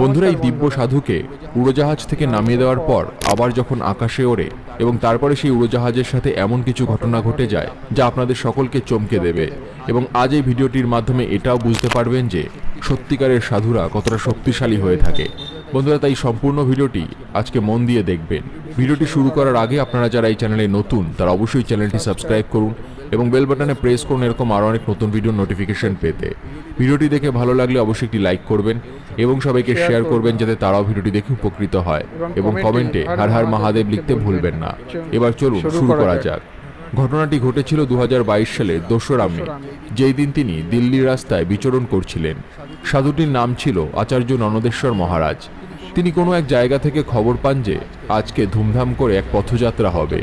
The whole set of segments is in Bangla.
বন্ধুরা, এই দিব্য সাধুকে উড়োজাহাজ থেকে নামিয়ে দেওয়ার পর আবার যখন আকাশে ওড়ে এবং তারপরে সেই উড়োজাহাজের সাথে এমন কিছু ঘটনা ঘটে যায় যা আপনাদের সকলকে চমকে দেবে এবং আজ এই ভিডিওটির মাধ্যমে এটাও বুঝতে পারবেন যে সত্যিকারের সাধুরা কতটা শক্তিশালী হয়ে থাকে। বন্ধুরা, তাই সম্পূর্ণ ভিডিওটি আজকে মন দিয়ে দেখবেন। ভিডিওটি শুরু করার আগে আপনারা যারা এই চ্যানেলে নতুন, তারা অবশ্যই চ্যানেলটি সাবস্ক্রাইব করুন এবং বেল বাটনে প্রেস করুন এরকম আরও অনেক নতুন ভিডিওর নোটিফিকেশন পেতে। ভিডিওটি দেখে ভালো লাগলে অবশ্যই একটি লাইক করবেন এবং সবাইকে শেয়ার করবেন যাতে তারাও ভিডিওটি দেখে উপকৃত হয়। এবং কমেন্টে হার হার মহাদেব লিখতে ভুলবেন না। এবার চলুন শুরু করা যাক। ঘটনাটি ঘটেছিল দু হাজার বাইশ সালের দোসরা মে। যেই দিন তিনি দিল্লির রাস্তায় বিচরণ করছিলেন। সাধুটির নাম ছিল আচার্য ননদেশ্বর মহারাজ। তিনি কোনো এক জায়গা থেকে খবর পান যে আজকে ধুমধাম করে এক পথযাত্রা হবে।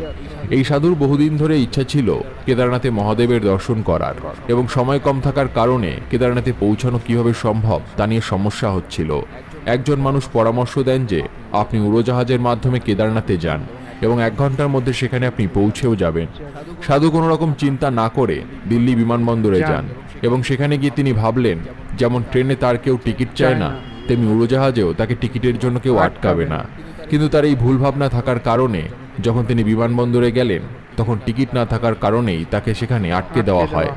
এই সাধুর বহুদিন ধরে ইচ্ছা ছিল কেদারনাথে মহাদেবের দর্শন করার এবং সময় কম থাকার কারণে কেদারনাথে পৌঁছানো কীভাবে সম্ভব তা নিয়ে সমস্যা হচ্ছিল। একজন মানুষ পরামর্শ দেন যে আপনি উড়োজাহাজের মাধ্যমে কেদারনাথে যান এবং এক ঘণ্টার মধ্যে সেখানে আপনি পৌঁছেও যাবেন। সাধু কোনো রকম চিন্তা না করে দিল্লি বিমানবন্দরে যান এবং সেখানে গিয়ে তিনি ভাবলেন, যেমন ট্রেনে তার কেউ টিকিট চায় না তেমনি উড়োজাহাজেও তাকে টিকিটের জন্য কেউ আটকাবে না। কিন্তু তার এই ভুল ভাবনা থাকার কারণে যখন তিনি বিমানবন্দরে গেলেন তখন টিকিট না থাকার কারণেই তাকে সেখানে আটকে দেওয়া হয়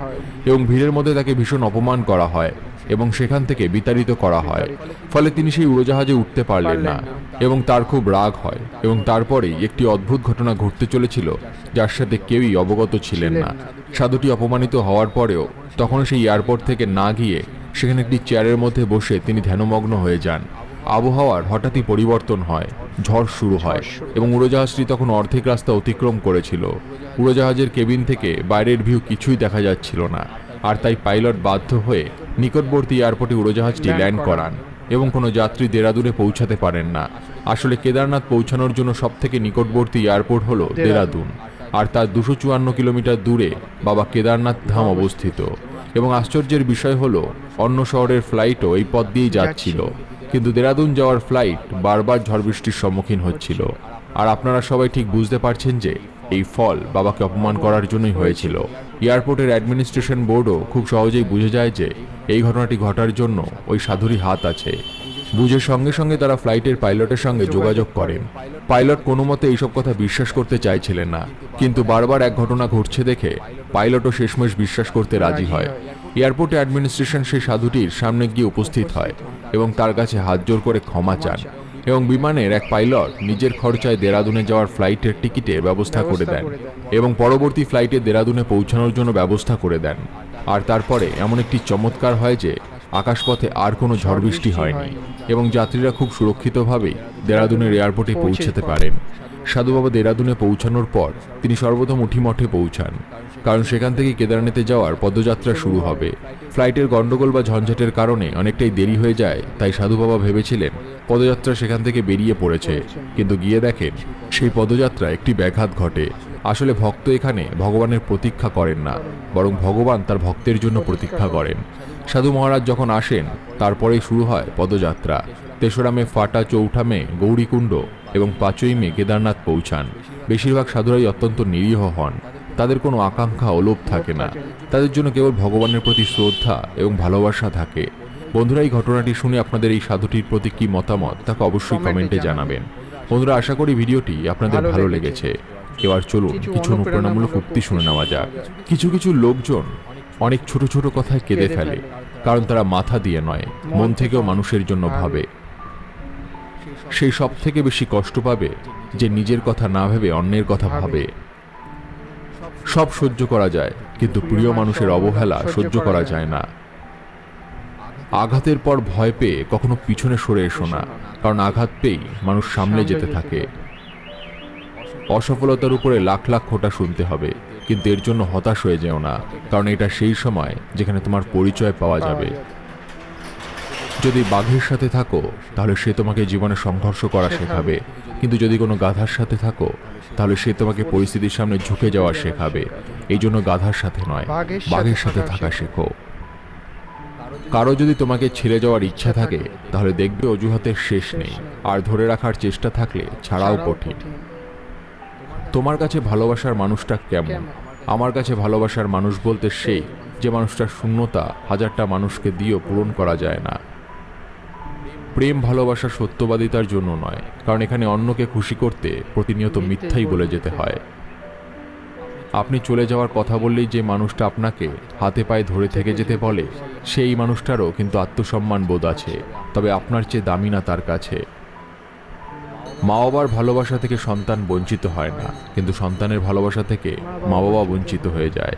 এবং ভিড়ের মধ্যে তাকে ভীষণ অপমান করা হয় এবং সেখান থেকে বিতাড়িত করা হয়। ফলে তিনি সেই উড়োজাহাজে উঠতে পারলেন না এবং তার খুব রাগ হয় এবং তারপরেই একটি অদ্ভুত ঘটনা ঘটতে চলেছিল যার সাথে কেউই অবগত ছিলেন না। সাধুটি অপমানিত হওয়ার পরেও তখন সেই এয়ারপোর্ট থেকে না গিয়ে সেখানে একটি চেয়ারের মধ্যে বসে তিনি ধ্যানমগ্ন হয়ে যান। আবহাওয়ার হঠাৎই পরিবর্তন হয় ঝড় শুরু হয় এবং উড়োজাহাজটি তখন অর্ধেক রাস্তা অতিক্রম করেছিল। উড়োজাহাজের কেবিন থেকে বাইরের ভিউ কিছুই দেখা যাচ্ছিল না আর তাই পাইলট বাধ্য হয়ে নিকটবর্তী এয়ারপোর্টে উড়োজাহাজটি ল্যান্ড করান এবং কোনো যাত্রী দেরাদুনে পৌঁছাতে পারেন না। আসলে কেদারনাথ পৌঁছানোর জন্য সবথেকে নিকটবর্তী এয়ারপোর্ট হল দেরাদুন আর তার দুশো চুয়ান্ন কিলোমিটার দূরে বাবা কেদারনাথ ধাম অবস্থিত। এবং আশ্চর্যের বিষয় হলো অন্য শহরের ফ্লাইটও এই পথ দিয়েই যাচ্ছিল। কিন্তু দেরাদুন যাওয়ার ফ্লাইট বারবার ঝড় বৃষ্টির সম্মুখীন হচ্ছিল। আর আপনারা সবাই ঠিক বুঝতে পারছেন যে এই ফল বাবাকে অপমান করার জন্যই হয়েছিল। এয়ারপোর্টের অ্যাডমিনিস্ট্রেশন বোর্ডও খুব সহজেই বুঝে যায় যে এই ঘটনাটি ঘটার জন্য ওই সাধুরই হাত আছে। বুঝে সঙ্গে সঙ্গে তারা ফ্লাইটের পাইলটের সঙ্গে যোগাযোগ করেন। পাইলট কোনো মতে এইসব কথা বিশ্বাস করতে চাইছিলেন না। কিন্তু বারবার এক ঘটনা ঘটছে দেখে পাইলটও শেষমেশ বিশ্বাস করতে রাজি হয়। এয়ারপোর্টে অ্যাডমিনিস্ট্রেশন সেই সাধুটির সামনে গিয়ে উপস্থিত হয় এবং তার কাছে হাত জোর করে ক্ষমা চান এবং বিমানের এক পাইলট নিজের খরচায় দেরাদুনে যাওয়ার ফ্লাইটের টিকিটের ব্যবস্থা করে দেন এবং পরবর্তী ফ্লাইটে দেরাদুনে পৌঁছানোর জন্য ব্যবস্থা করে দেন। আর তারপরে এমন একটি চমৎকার হয় যে আকাশপথে আর কোনো ঝড় বৃষ্টি হয়নি এবং যাত্রীরা খুব সুরক্ষিতভাবেই দেরাদুনের এয়ারপোর্টে পৌঁছাতে পারেন। সাধু বাবা দেরাদুনে পৌঁছানোর পর তিনি সর্বপ্রথম উঠিমঠে পৌঁছান। কারণ সেখান থেকে কেদারনাথে যাওয়ার পদযাত্রা শুরু হবে। ফ্লাইটের গন্ডগোল বা ঝঞ্ঝাটের কারণে অনেকটাই দেরি হয়ে যায়, তাই সাধু বাবা ভেবেছিলেন পদযাত্রা সেখান থেকে বেরিয়ে পড়েছে। কিন্তু গিয়ে দেখেন, সেই পদযাত্রা একটি ব্যাঘাত ঘটে। আসলে ভক্ত এখানে ভগবানের প্রতীক্ষা করেন না, বরং ভগবান তার ভক্তের জন্য প্রতীক্ষা করেন। সাধু মহারাজ যখন আসেন, তারপরেই শুরু হয় পদযাত্রা। তেসরা মে ফাটা চৌঠা মে গৌরীকুণ্ড এবং পাঁচই মে কেদারনাথ পৌঁছান। বেশিরভাগ সাধুরাই অত্যন্ত নিরীহ হন। তাদের কোনো আকাঙ্ক্ষা ও লোভ থাকে না। তাদের জন্য কেবল ভগবানের প্রতি শ্রদ্ধা এবং ভালোবাসা থাকে। বন্ধুরা এই ঘটনাটি শুনে আপনাদের এই সাধুটির প্রতি কী মতামত তাকে অবশ্যই কমেন্টে জানাবেন। বন্ধুরা আশা করি ভিডিওটি আপনাদের ভালো লেগেছে। এবার চলুন কিছু অনুপ্রেরণামূলক উক্তি শুনে নেওয়া যাক। কিছু কিছু লোকজন অনেক ছোট ছোট কথায় কেঁদে ফেলে। কারণ তারা মাথা দিয়ে নয় মন থেকেও মানুষের জন্য ভাবে। সেই সব থেকে বেশি কষ্ট পাবে যে নিজের কথা না ভেবে অন্যের কথা ভাবে। সব সহ্য করা যায় কিন্তু প্রিয় মানুষের অবহেলা সহ্য করা যায়। না। আঘাতের পর ভয় পেয়ে কখনো পিছনে সরে এসো না কারণ আঘাত পেয়েই মানুষ সামনে যেতে থাকে। অসফলতার উপরে লাখ লাখ খোটা শুনতে হবে কিন্তু এর জন্য হতাশ হয়ে যেও না কারণ এটা সেই সময় যেখানে তোমার পরিচয় পাওয়া যাবে। যদি বাঘের সাথে থাকো তাহলে সে তোমাকে জীবনে সংঘর্ষ করা শেখাবে। কিন্তু যদি কোনো গাধার সাথে থাকো তাহলে সে তোমাকে পরিস্থিতির সামনে ঝুঁকে যাওয়া শেখাবে। এই জন্য গাধার সাথে নয় বাঘের সাথে থাকা শেখো। কারও যদি তোমাকে ছেড়ে যাওয়ার ইচ্ছা থাকে তাহলে দেখবে অজুহাতের শেষ নেই। আর ধরে রাখার চেষ্টা থাকলে ছাড়াও কঠিন। তোমার কাছে ভালোবাসার মানুষটা কেমন? আমার কাছে ভালোবাসার মানুষ বলতে সেই যে মানুষটার শূন্যতা হাজারটা মানুষকে দিয়েও পূরণ করা যায় না। প্রেম ভালোবাসা সত্যবাদিতার জন্য নয় কারণ এখানে অন্যকে খুশি করতে প্রতিনিয়ত মিথ্যাই বলে যেতে হয়। আপনি চলে যাওয়ার কথা বললেই যে মানুষটা আপনাকে হাতে পায়ে ধরে থেকে যেতে বলে সেই মানুষটারও কিন্তু আত্মসম্মান বোধ আছে তবে আপনার চেয়ে দামি না তার কাছে। মা বাবার ভালোবাসা থেকে সন্তান বঞ্চিত হয় না কিন্তু সন্তানের ভালোবাসা থেকে মা বাবা বঞ্চিত হয়ে যায়।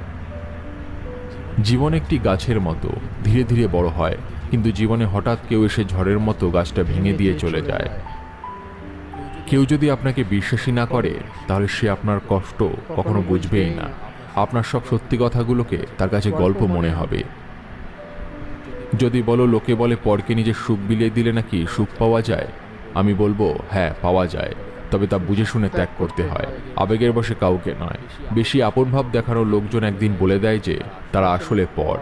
জীবন একটি গাছের মতো ধীরে ধীরে বড় হয়। কিন্তু জীবনে হঠাৎ কেউ এসে ঝড়ের মতো গাছটা ভেঙে দিয়ে চলে যায়। কেউ যদি আপনাকে বিশ্বাসী না করে, তাহলে সে আপনার কষ্ট কখনো বুঝবেই না। আপনার সব সত্যি কথাগুলোকে তার কাছে গল্প মনে হবে। যদি বলো, লোকে বলে, পরকে নিজের সুখ বিলিয়ে দিলে নাকি সুখ পাওয়া যায়? আমি বলব হ্যাঁ পাওয়া যায়। তবে তা বুঝে শুনে ত্যাগ করতে হয়। আবেগের বসে কাউকে নয়। বেশি আপন ভাব দেখানোর লোকজন একদিন বলে দেয় যে, তারা আসলে পর।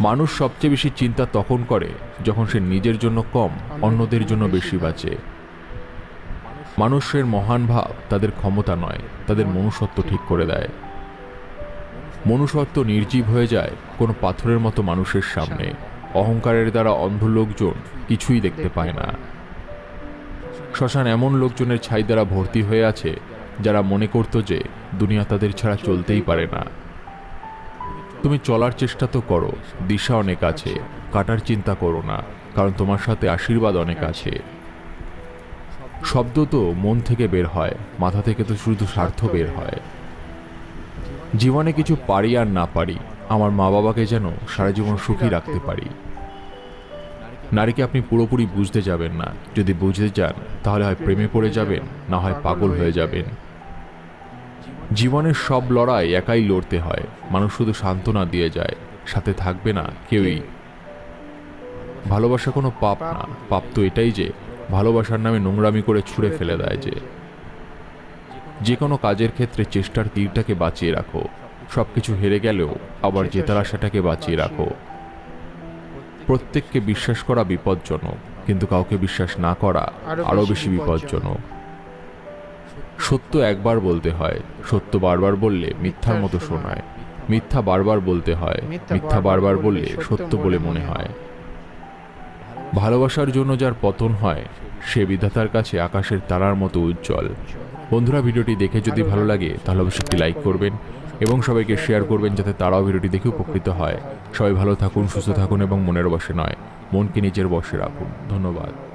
মানুষ সবচেয়ে বেশি চিন্তা তখন করে যখন সে নিজের জন্য কম অন্যদের জন্য বেশি বাঁচে। মানুষের মহান ভাব তাদের ক্ষমতা নয় তাদের মনুষ্যত্ব ঠিক করে দেয়। মনুষ্যত্ব নির্জীব হয়ে যায় কোনো পাথরের মতো মানুষের সামনে। অহংকারের দ্বারা অন্ধ লোকজন কিছুই দেখতে পায় না। শ্মশান এমন লোকজনের ছাই দ্বারা ভর্তি হয়ে আছে যারা মনে করতো যে দুনিয়া তাদের ছাড়া চলতেই পারে না। তুমি চলার চেষ্টা তো করো, দিশা অনেক আছে, কাটার চিন্তা করো না, কারণ তোমার সাথে আশীর্বাদ অনেক আছে। শব্দ তো মন থেকে বের হয়, মাথা থেকে তো শুধু স্বার্থ বের হয়। জীবনে কিছু পারি আর না পারি, আমার মা বাবাকে যেন সারা জীবন সুখী রাখতে পারি। নারীকে আপনি পুরোপুরি বুঝতে যাবেন না, যদি বুঝতে যান তাহলে হয় প্রেমে পড়ে যাবেন, না হয় পাগল হয়ে যাবেন। জীবনের সব লড়াই একাই লড়তে হয়। মানুষ শুধু সান্ত্বনা দিয়ে যায়, সাথে থাকবে না কেউই। ভালোবাসা কোনো পাপ না। পাপ তো এটাই যে, ভালোবাসার নামে নোংরামি করে ছুঁড়ে ফেলে দেয় যে। যে কোনো কাজের ক্ষেত্রে চেষ্টার তীরটাকে বাঁচিয়ে রাখো। সব কিছু হেরে গেলেও আবার জেতার আশাটাকে বাঁচিয়ে রাখো। প্রত্যেককে বিশ্বাস করা বিপজ্জনক, কিন্তু কাউকে বিশ্বাস না করা আরও বেশি বিপজ্জনক। সত্য একবার বলতে হয়। সত্য বারবার বললে মিথ্যার মতো শোনায়। মিথ্যা বারবার বলতে হয়। মিথ্যা বারবার বললে সত্য বলে মনে হয়। ভালোবাসার জন্য যার পতন হয় সে বিধাতার কাছে আকাশের তারার মতো উজ্জ্বল। বন্ধুরা ভিডিওটি দেখে যদি ভালো লাগে তাহলে অবশ্যই একটি লাইক করবেন এবং সবাইকে শেয়ার করবেন যাতে তারাও ভিডিওটি দেখে উপকৃত হয়। সবাই ভালো থাকুন সুস্থ থাকুন এবং মনের বসে নয়। মনকে নিজের বসে রাখুন। ধন্যবাদ।